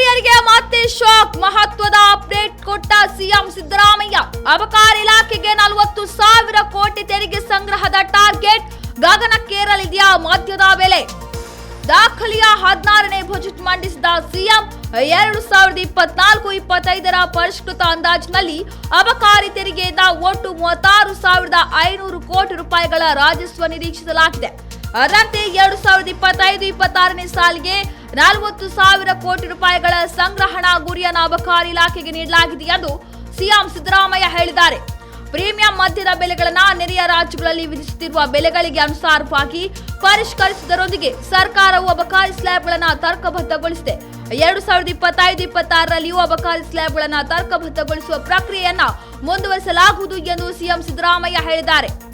ರೈತರಿಗೆ ಮತ್ತೆ ಶಾಕ್. ಮಹತ್ವದ ಅಪ್ಡೇಟ್ ಕೊಟ್ಟ ಸಿಎಂ ಸಿದ್ದರಾಮಯ್ಯ. ಅಬಕಾರಿ ಇಲಾಖೆಗೆ ನಲವತ್ತು ಸಾವಿರ ಕೋಟಿ ತೆರಿಗೆ ಸಂಗ್ರಹದ ಟಾರ್ಗೆಟ್ ಗಗನಕ್ಕೇರಲಿದೆಯಾ ಮದ್ಯದ ಬೆಲೆ? ದಾಖಲೆಯ ಹದಿನಾರನೇ ಬಜೆಟ್ ಮಂಡಿಸಿದ ಸಿಎಂ, ಎರಡು ಸಾವಿರದ ಇಪ್ಪತ್ನಾಲ್ಕು ಇಪ್ಪತ್ತೈದರ ಪರಿಷ್ಕೃತ ಅಂದಾಜಿನಲ್ಲಿ ಅಬಕಾರಿ ತೆರಿಗೆಯಿಂದ ಒಟ್ಟು ಮೂವತ್ತಾರು ಸಾವಿರದ ಐನೂರು ಕೋಟಿ ರೂಪಾಯಿಗಳ ರಾಜಸ್ವ ನಿರೀಕ್ಷಿಸಲಾಗಿದೆ. ಅದರಂತೆ ಎರಡು ಸಾವಿರದ ಇಪ್ಪತ್ತೈದು, ಇಪ್ಪತ್ತಾರನೇ ಸಾಲಿಗೆ ನಲವತ್ತು ಸಾವಿರ ಕೋಟಿ ರೂಪಾಯಿಗಳ ಸಂಗ್ರಹಣಾ ಗುರಿಯನ್ನು ಅಬಕಾರಿ ಇಲಾಖೆಗೆ ನೀಡಲಾಗಿದೆ ಎಂದು ಸಿಎಂ ಸಿದ್ದರಾಮಯ್ಯ ಹೇಳಿದ್ದಾರೆ. ಪ್ರೀಮಿಯಂ ಮದ್ಯದ ಬೆಲೆಗಳನ್ನು ನೆರೆಯ ರಾಜ್ಯಗಳಲ್ಲಿ ವಿಧಿಸುತ್ತಿರುವ ಬೆಲೆಗಳಿಗೆ ಅನುಸಾರವಾಗಿ ಪರಿಷ್ಕರಿಸುವುದರೊಂದಿಗೆ ಸರ್ಕಾರವು ಅಬಕಾರಿ ಸ್ಲ್ಯಾಬ್ಗಳನ್ನು ತರ್ಕಬದ್ಧಗೊಳಿಸಿದೆ. ಎರಡು ಸಾವಿರದ ಇಪ್ಪತ್ತೈದು, ಇಪ್ಪತ್ತಾರರಲ್ಲಿಯೂ ಅಬಕಾರಿ ಸ್ಲ್ಯಾಬ್ಗಳನ್ನು ತರ್ಕಬದ್ಧಗೊಳಿಸುವ ಪ್ರಕ್ರಿಯೆಯನ್ನು ಮುಂದುವರಿಸಲಾಗುವುದು ಎಂದು ಸಿಎಂ ಸಿದ್ದರಾಮಯ್ಯ ಹೇಳಿದ್ದಾರೆ.